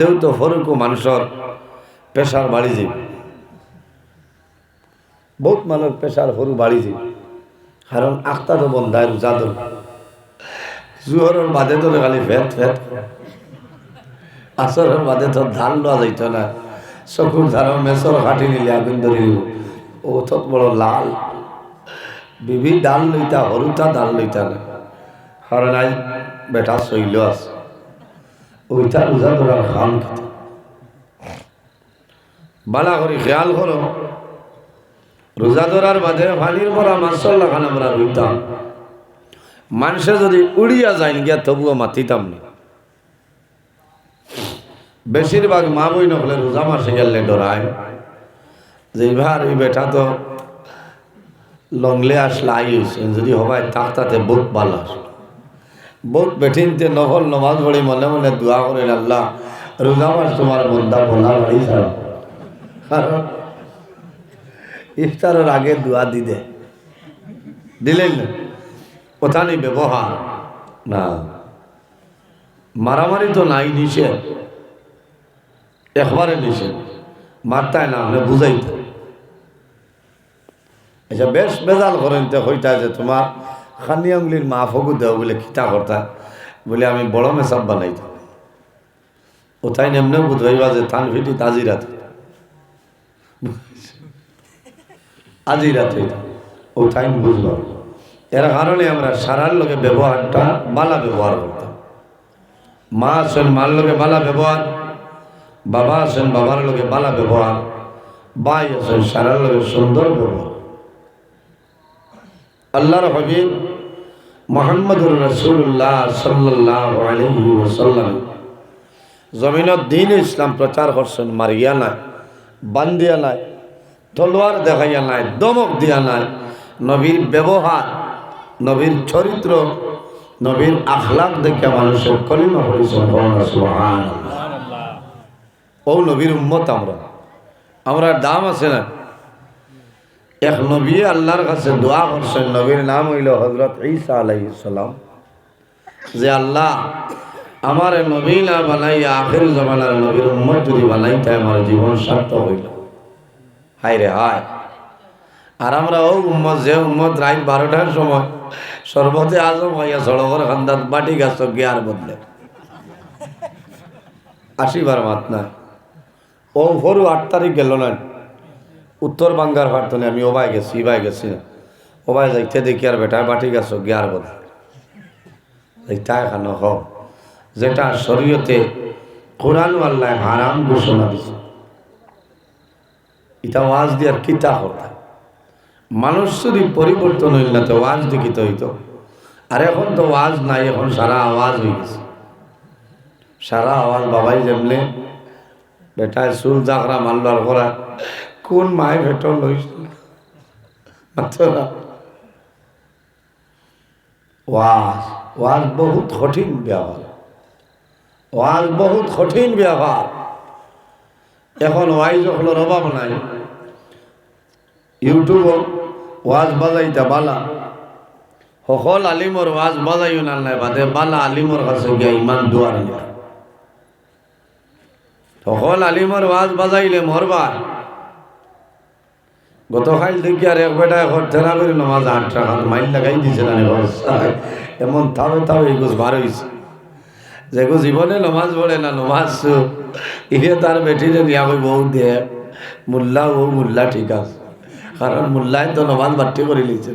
যেহেতু ফরুকু মানুষের পেশার বাড়ি যাবে বহুত সরু বাড়ি যাবে কারণ আখতা তো বন্ধায় রোজা ধর জুহরের বাদে তো খালি ফেট ফেট আসরের বাদে তো ধান লওয়া যাইত না। চকুর ধারণ মেসর কাটি নিলে আগুন ধরে ও তো বড় লাল। বিবি ডাল লইতা হরুতা ডাল লইতা না। কারণ আজ বেটা শৈল আছে। ওইটা রোজা ধরার বালা করে খেয়াল করো। রোজা ধরার বাদে পানির পরা মাসল্লা খান আমরা রইতাম। মানুষে যদি উড়িয়া যায় গিয়া তবুও মাতিতাম না। বেশিরভাগ মা বই নকলে রোজা মাসে গেলে ডরায়। যে এবার ওই বেটা তো লংলে আসলে আই হয়েছে যদি হবায় তাকতাতে বহুত ভালো আসে। বহুত বেঠিনতে নফল নমাজ পড়ি, মনে মনে দোয়া করেন, আল্লাহ, রোজা মাস তোমার বন্ধা বলা বাড়ি ইফতারের আগে দোয়া দিদে দিলেন না? কথা নেই, ব্যবহার। না। মারামারি তো নাই নিষে একবারে নিষে মারতায় না আপনি বুঝাইতে। আচ্ছা বেশ বেজাল করেন তো হইতা যে তোমার। খানি আঙ্গুলির মা ফগু দেও বলে খিতা করতা? বলে, আমি বড় মেসাব বানাইতাম ও তাই নেমনে বুঝবাইবা যে, থান ফিটি তাজি রাত। আজি রাতে ও তাই বুঝলাম এর কারণে আমরা সারার লোকে ব্যবহারটা বালা ব্যবহার করতাম। মা আছেন মার লোকে বালা ব্যবহার, বাবা আছেন বাবার লোকে বালা ব্যবহার ভাই আছেন সারার লোকে সুন্দর ব্যবহার। আল্লাহর হবিব মোহাম্মদুর রসুল্লাহ সাল্লাহ আলহি ওসাল্লাম জমিনত দিন ইসলাম প্রচার করছেন, মারিয়া নাই, বান্দিয়া নাই, তলোয়ার দেখাইয়া নাই, দমক দিয়া নাই। নবীর ব্যবহার, নবীর চরিত্র, নবীর আখলাক দেখে মানুষের কলিমা করেছেন ও নবীর উম্মত আমরা। আমরা দাম আছে না? এক নবী আল্লাহর কাছে দোয়া করছেন, নবীর নাম হইল হজরত ঈসা আলাইসালাম যে আল্লাহ, আমার নবী না বানাই আখের জমানার নবীর উম্মত যদি বানাইতে আমার জীবন সার্থক হইল। হাই রে হায়। আর আমরা ও উম্মত, যে উম্মত রাত বারোটার সময় সর্বতে আজম হইয়া সড়কের খান্দাত বাটি গাছ গিয়ার বদলে। আসিবার মাত না ও ভোরু আট তারিখ গেল না? উত্তর বাঙ্গার ভারতনে আমি ওবাই গেছি, ইবাই গেছি। ওবাই যাইতে দেখি আর বেটা, বাটি গেছ গিয়ার বদলে যাইতা এখানে হ। যেটা শরীয়তে কোরআন আল্লাহ হারাম ঘোষণা দিছে। এটা ওয়াজ দিয়ার কিতা হতা মানুষ যদি পরিবর্তন হইল না, তো ওয়াজ দেখিত হইতো। আর এখন তো ওয়াজ নাই, এখন সারা আওয়াজ হয়ে গেছে। সারা আওয়াজ বাবাই যেমলে বেটায় চুল জাগরা মাল্লার করা কোন মায়ে ভেট লইছিল মাত্র না ওয়াজ ওয়াজ বহুত কঠিন ব্যবহার। ওয়াজ বহুত কঠিন ব্যবহার। এখন ওয়াইজ হলোর অভাব নাই। ইউটিউব ওয়াজ বাজাইতা বালা। সকল আলিমর ওয়াজ বাজাইও না নাই বাদে, বালা আলিমর কাছে গিয়া ইমান দুয়ার সকল আলিমর ওয়াজ বাজাইলে মরবার গতকাল দেখি আর এক বেটা এখন থেরাপির নামাজ আট টাকা মাইল লাগাই দিছে না এমন তাও তাও এগুজ বার হয়েছে যেগো জীবনে নমাজ পড়ে না, নমাজ ইহে তার বেটিরে নিয়া কই বউ দিয়ে মোল্লা ও মোল্লা ঠিক আছে। কারণ মোল্লাই তো নমাজ বাট্টি করে লিছে।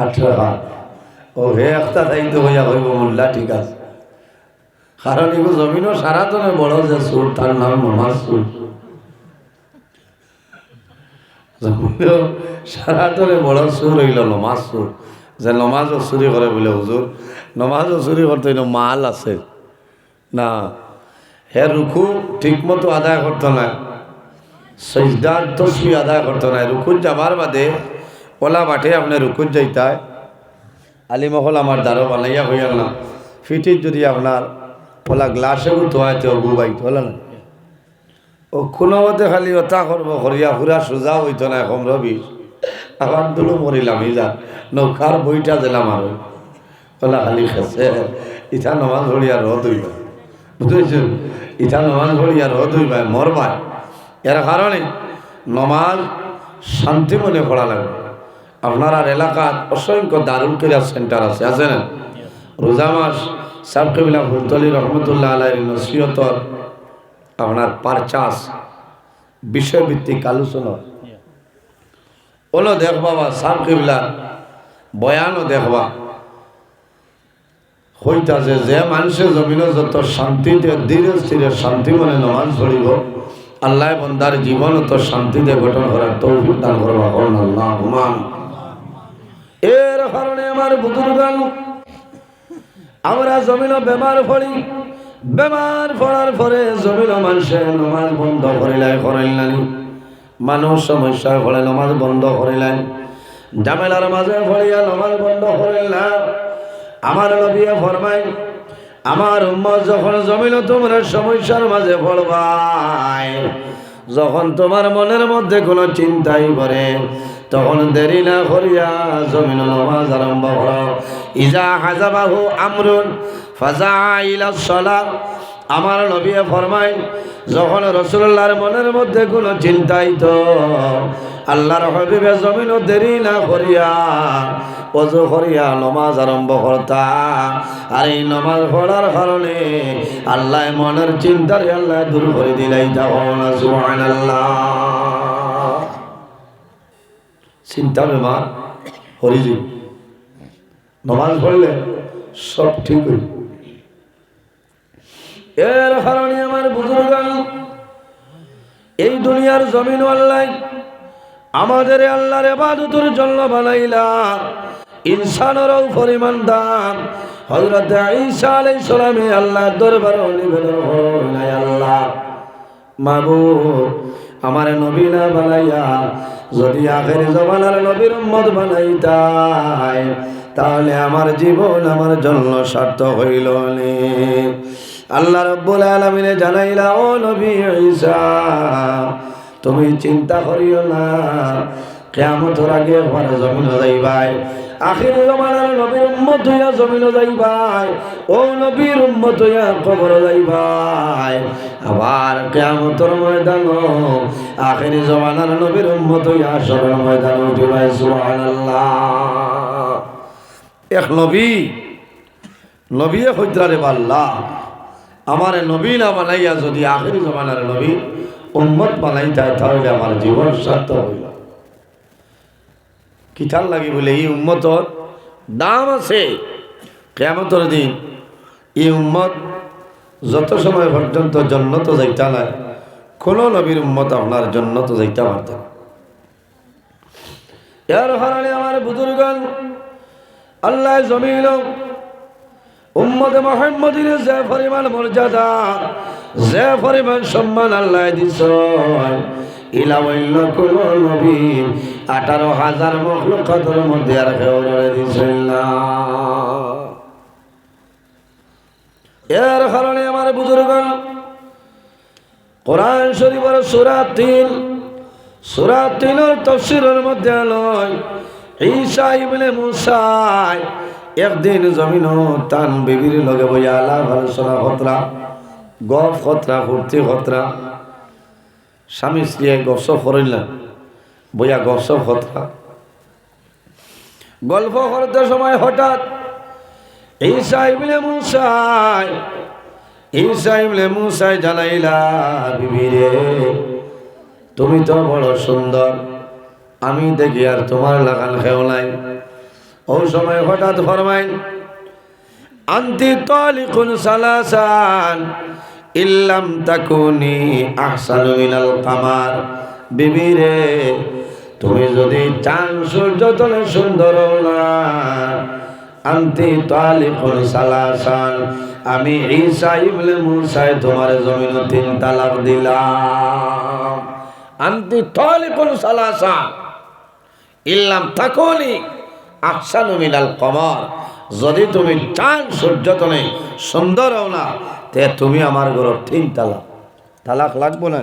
আঠারো হাত ও হে একটা দায়িত্ব হইয়া কইব মোল্লা ঠিক আছে। কারণ এগো জমিনও সারা তো বড় যে সুর, তার নাম নমাজ সুর। সারা তোরে বড় সুর হইল নমাজ সুর যে নমাজও চুরি করে বলে হুজুর নমাজও চুরি করতে মাল আছে। না, হে রুকু ঠিকমতো আদায় করতো না সজদার তসবি আদায় করতো না রুকুত যাবার বাদে ওলা মাঠে আপনি রুকুত যাইতায় আলিমহল আমার দ্বারো বানাইয়া হইয়াল না ফিটির যদি আপনার ওলা গ্লাসেও ধোয়াইতে গুবাইতে হলো না ও কোনো মতে খালি ওটা করব করিয়া ফুরা সোজা হইতো না এখন রবি আবার দুলো মরিলাম ইজা নৌকার বইটা দিলাম আর ওলা খালি খেছে ইটা নমাজ ধরিয়া রদ হইল বুঝেছেন ইটা নমাজ পড়ি আর হদুই ভাই মর ভাই এর কারণে নমাজ শান্তি মনে পড়া লাগবে। আপনার আর এলাকাত অসংখ্য দারুল ক্রিয়া সেন্টার আছে আছে না? রোজা মাস সাব কবিলা ফুলতলি রহমতুল্লাহ আলাই নসিহতর আপনার পারচাস বিষয়ভিত্তিক আলোচনা। ওলো দেখবা বা সাব কবিলা, বয়ানও দেখবা। হইতাছে যে মানুষের জমিনে যত শান্তিতে ধীরে স্থিরে শান্তি মনে নমাজ পড়িব, আল্লাহ বন্দার জীবন তো শান্তিতে গঠন করার তৌফিক দান করবা আল্লাহ হুমান এর কারণে আমার বুজুর্গান আমরা জমিন বেমার পড়ি বেমার পড়ার পরে জমিন মানুষের নমাজ বন্ধ করিলাই করাইলেন মানুষ সমস্যায় পড়ে, নমাজ বন্ধ করিলেন জামেলার মাঝে পড়িয়া নমাজ বন্ধ করিলাম আমার নবিয়া ফরমাই আমার উম্মত যখন জমিল তোমরা সমস্যার মাঝে পড়বাই যখন তোমার মনের মধ্যে কোনো চিন্তাই করে তখন দেরি না করিয়া জমিন নামাজ আরম্ভ করো ইজা হাজাবাহু আমরুন ফাজা ইলা সলা। আমার নবিয়ে ফরমাই যখন রসুল্লাহর মনের মধ্যে কোনো চিন্তাই তো আল্লাহর হবিবে জমিন দেরি না করিয়া অজু করিয়া নমাজ আরম্ভ করতা। আর এই নমাজ পড়ার কারণে আল্লাহ মনের চিন্তারে আল্লাহ দূর করে দিলাই তখন সুবহানাল্লাহ। চিন্তা বেমার হরিজি নমাজ পড়লে সব ঠিক হইব। এর কারণে আমার বুজুর্গ এই দুনিয়ার জমিন আল্লাহ আমাদের আল্লাহর এবাদতের জন্য বানাইলা ইনসানেরও পরিমাণ দাম হজরত ঈসা আলাইহিস সালামে আল্লাহ দরবারে নিবেদন আল্লাহ। মাবুদ আমার নবী না বানাইয়া, যদি আখের জমানার নবীর উম্মত বানাইতাই, তাহলে আমার জীবন আমার জন্য সার্থ হইল আল্লাহ রব্বুল আলমিনে জানাইলা, ও নবী ঈসা, তুমি চিন্তা করিও না কেমতর আগে আমার জমিন যাইবাই। আখির জমানার নবীর উম্মত হইয়া জমিন যাইবাই ও নবীর উম্মত হইয়া কবর যাইবাই আবার কেমতর ময়দান আখির জমানার নবীর উম্মত হইয়া সরল ময়দান উঠিবাই সুবহানাল্লাহ। এক নবী নবী হইদ্রারে বাল্লা। আমার নবী না বানাইয়া যদি আখির জমানার নবী উম্মত বানাইতায় তাহলে আমার জীবন সার্থ হইল। কিতাল লাগি বলে, এই উম্মতর দাম আছে। কেমতর দিন এই উম্মত যত সময় পর্যন্ত জন্নত যাইতা নাই কোনো নবীর উম্মত আপনার জন্নত যাইতে পারত এর কারণে আমার বুজুর্গন আল্লাহ জমিল উম্মত মোহাম্মদির যে পরিমাণ মর্যাদা, যে পরিমাণ সম্মান আল্লাহ দিছ আঠারো হাজার মধ্যে আর কেউ না। এর কারণে আমার বুজুর্গ কোরআন শরীফের সুরা তিন, সুরা তিনের তফসিরের মধ্যে নয় ঈসা ইবনে মুসাই একদিন জমিন তান বিবির লগে বইয়া আলাপ আলোচনা খতরা গপ খতরা, ফুর্তি খতরা স্বামী স্ত্রী গপসপ করিলেন বইয়া গপসপ খতরা গল্প করতে সময় হঠাৎ ঈসা ইবনে মুসাই ঈসা ইবনে মুসাই জানাইলা তুমি তো বড় সুন্দর, আমি দেখি আর তোমার লাগান খেও নাই। ও সময় হঠাৎ ফরমাই আন্তি তালিকুন সালাসান ইল্লাম তাকুনি আহসানু মিনাল কামার। বিবিরে তুমি যদি চান সূর্য তলে সুন্দর না আন্তি তালিকুন সালাসান। আমি ঈসা ইবনে মুসায় তোমার জমিন তিন তালাক দিলাম। আন্তি তালিকুন সালাসান। ইল্লাম তাকুনি আহসানু মিনাল কমর। যদি তুমি চান সূর্যতনে সুন্দর হও না তে তুমি আমার ঘর তিন তালাক। তালাক লাগবো না?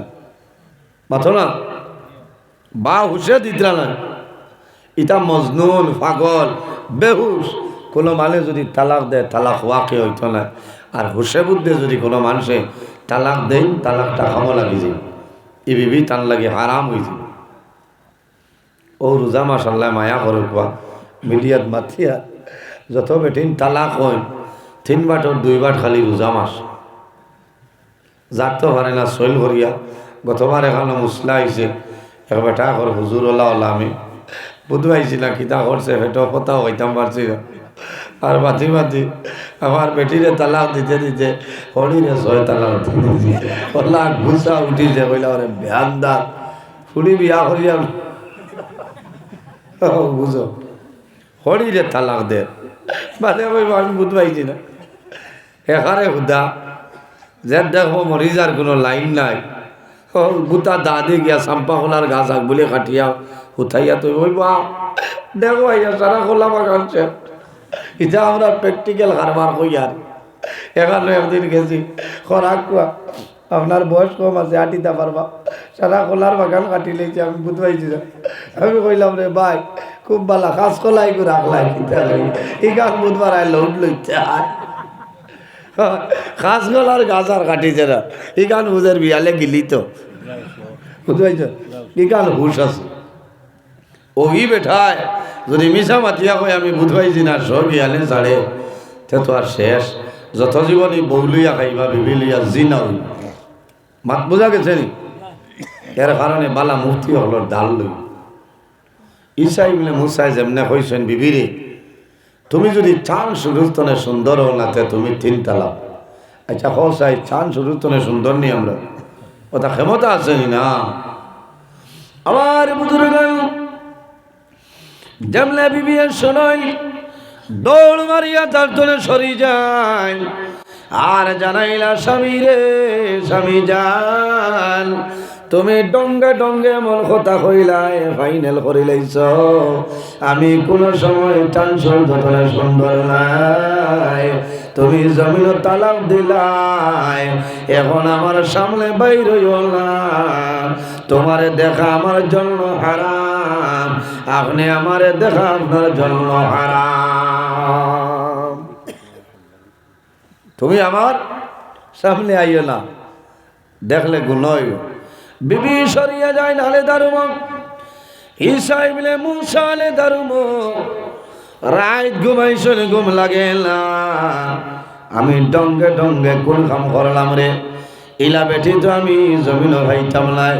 মাথো না? বা হুসে দিতরা না? ইটা মজনুন, পাগল, বেহুশ। কোনো মানে যদি তালাক দেয়, তালাক ওয়াকে হইতো না। আর হুসে বুদ্ধে যদি কোনো মানুষে তালাক দেন তালাকটা খামো লাগি যায়। ই বিবি তান লাগে হারাম হয়ে যাবে ও রোজা মাসাল্লাহ মায়া করে কোয়া মিডিয়াত মাথিয়া যত বেটিন তালাক হয়, তিন বাটর দুই বাট খালি রোজা মাস যার তো পারে না সইল করিয়া গতবার এখানে মুসলা আইছে এক বেটা কর হুজুর ওলা ওলা আমি। বুধবাইছি না কিতা করছে হেটো কথাও হইতাম পারছি আর বাতি বাতি আমার বেটিরে তালাক দিতে দিতে হরিরে ছয় তালাক দিতে ওলা ঘুষা উঠিছে, কইলা ওরে বেহান্দা ফুড়ি বিয়া করিয়া বুঝো হরিরে তালাক দে। মানে আমি বুধবাইছি না এখানে হুদা যে দেখো মরিজার কোনো লাইন নাই। গুতা দাদি গিয়া চাম্পা খোলার গাছ আগ বলে কাটিয়া উঠাইয়া তো, ওই বা দেখো আইয়া সারা খোলা বাগানছে এটা আমরা প্র্যাকটিক্যাল কারবার কই আর এখানে একদিন গেছি। খরাক কুয়া আপনার বয়স কম আছে আটিতে পারবা সারা খোলার বাগান কাটি লেছি আমি বুঝবাইছি না আমি কইলাম রে ভাই খুব ভালো খাস কলাই করে রাখলাই এই গান বুধবার আইলো উঠল ইচ্ছা খাস গলার গাছ আর কাটিছে না এই গান বিয়ালে গিলি তো। বুঝবাইছ এই গান হুশ আছে। ওই বেঠায়, যদি মিশা মাতিয়া কই আমি বুধবাইছি না সব বিয়ালে ছাড়ে তে তো আর শেষ। যত জীবনী বৌলিয়া খাইবা বিবিলিয়া জি না মাত বোঝা গেছে নি? এর কারণে বালা মুক্তি হলো ডাল লই ইসাই বলে মুসাই যেমনে কইছেন বিবিরে তুমি যদি চান সুরুস্তনে সুন্দর হও না তুমি তিন তালাক আচ্ছা হ সাই চান সুরুস্তনে সুন্দর নি আমরা। ওটা ক্ষমতা আছে নি আমার বুজুর্গ যেমনে বিবি শোনই, দৌড় মারিয়া তার জন্য সরি যায় আর জানাইলা, স্বামী রে, স্বামী যান। তুমি ডঙ্গে ডঙ্গে মন কথা কইলাই ফাইনাল করিলাইছ আমি কোন সময় টানসর যতনে সুন্দর নাই। তুমি জমিন তালাক দিলাই, এখন আমার সামনে বাইর না। তোমারে দেখা আমার জন্য হারাম, আপনি আমারে দেখা আপনার জন্য হারাম। তুমি আমার সামনে আইও না, দেখলে গুণয় বিবি সরিয়া যায় নালে দারুম। হিসাই মিলে মুসালে দারুম। রাত ঘুমাইছিল ঘুম লাগে না। আমি ডঙ্গে ডঙ্গে কোন কাম করলাম রে। ইলা বেঠি তো আমি জমিন ভাইতাম নাই।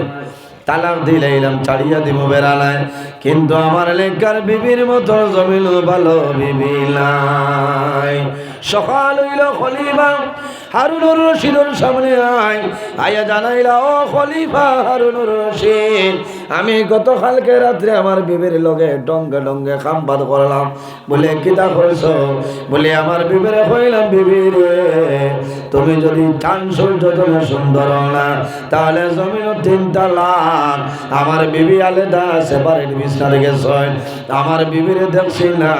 তালাক দিলে ইলাম ছাড়িয়া দিব বেড়ালায়। কিন্তু আমার লেখার বিবির মতো জমিল ভালো বিবি নাই। সকাল হইল খলিফা, হারুনুর রশিদুর সামনে আয়। আয়া জানাইলা, ও খলিফা হারুনুর রশিদ, আমি গত কালকে রাত্রে আমার বিবির লগে ডঙ্গে ডঙ্গে খাম বাদ করলাম। বলে, কিতা করেছ বলে, আমার বিবিরে কইলাম বিবির তুমি যদি চান সূর্য তুমি সুন্দর না, তাহলে জমিন তিনটা লাখ আমার বিবি আলেদা সেপারেট বিছনা রেখেছেন আমার বিবিরে দেখছি না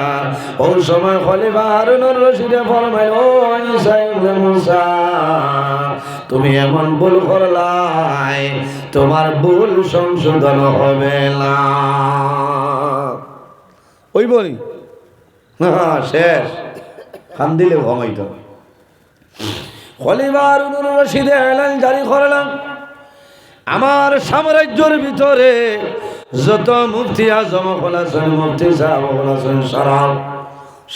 ওই সময় খলিফা হারুনুর রশিদে ফরমাই ও মুসা তুমি এমন ভুল করলাই তোমার ভুল সংশোধন হবে না। ওই বলি। হ্যাঁ শেষ। খান দিলে খলিফা হারুনুর রশিদে এলান জারি করলাম। আমার সাম্রাজ্যের ভিতরে যত মুফতি আজম আছেন মুফতি সাহেব আছেন সারা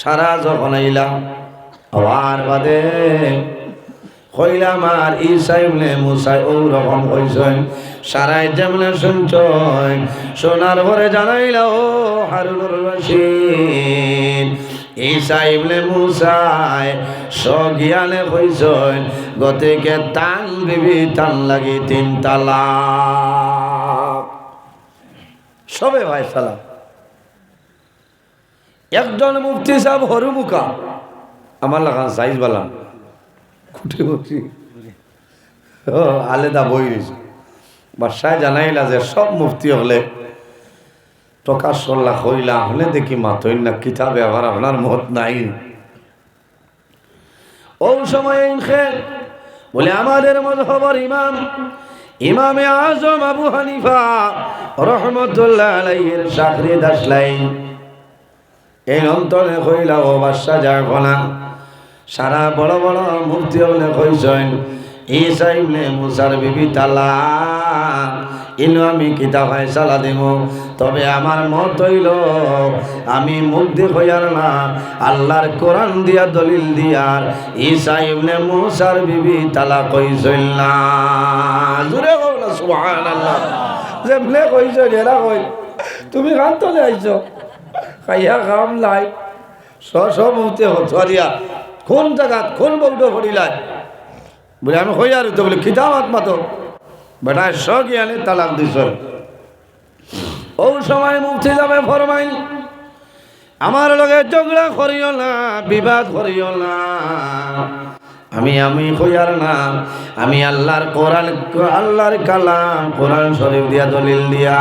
সারা যখন আইলাম আবার বাদে কইলাম, আর ইসাই বলে মুসাই ও রকম কইছেন সারাই যেমন শুনছন, সোনার ঘরে জানাইলা ও হারুনুর রশিদ। ইসাই বলে মুসাই সগিয়ালে কইছেন গতিকে টান বিবি টান লাগি তিন তালাক। সবে ভাই সালাম। একজন মুফতি সাহেব হরুমুখা আমার লাগান সাইজ বালাম খুঁটে বসি। আলেদা বই বাসায় জানাইলা যে সব মুফতি হলে প্রকাশ করলা হইলা হলে দেখি মাতই না কিতাবে আবার আপনার মত নাই। ও সময় বলে আমাদের মজহবর ইমাম, ইমামে আজম আবু হানিফা রহমতুল্লাহ আলাইহির চাকরি দাসলাই এই অন্তরে হইলা ও বাদশা যা গনা সারা বড় বড় মুক্তি হলে কইছেন ঈসা ইবনে মুসার বিবি তালা। ইনো আমি কিতা ফয়সালা দেব? তবে আমার মত হইল, আমি মুগ্ধি হইয়ার না। আল্লাহর কোরআন দিয়া, দলিল দিয়ার ঈসা ইবনে মুসার বিবি তালা কইছিল না। জুড়ে কও না, সুবহানাল্লাহ। যেমনে কইছ এরা কই তুমি খান তো আইছো? খাইয়া খাম লাই। স স মুহূর্তে হরিয়া কোন জায়গাত কোন বৌদ্ধ হরিলাই বলে আমি হই আর তো বলে খিতাম আত্মা তো বেটায় স জ্ঞানে তালাক দিছ ও সময় মুক্তি যাবে ফরমাইল আমার লগে ঝগড়া করিও না, বিবাদ করিও না। আমি আমি হইয়ার না, আমি আল্লাহর কোরআন, আল্লাহর কালাম, কোরআন শরীফ দিয়া দলিল দিয়া।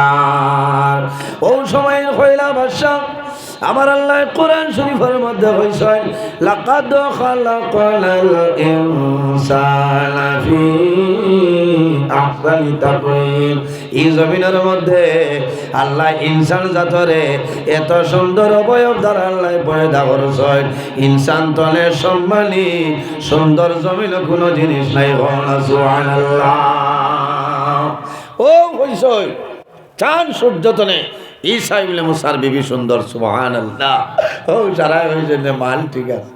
ও সময় হইলা বাদশা আমার আল্লাহ কোরআন শরীফের মধ্যে হইছে লাকাদ খালাকাল ইনসানা ফি আহসানি তাকওয়িম। এই জমিনের মধ্যে আল্লাহ ইনসান জাতরে এত সুন্দর অবয়ব দ্বারা আল্লাহ পয়দা করছেন। ইনসান তলে সম্মানী, সুন্দর জমিন কোনো জিনিস নাই হনা সুবহানাল্লাহ। ও হইছই চান সূর্য তলে ঈসা ইবনে মুসার বিবি সুন্দর সুবহানাল্লাহ। ও সারা হইছে মাল ঠিক আছে।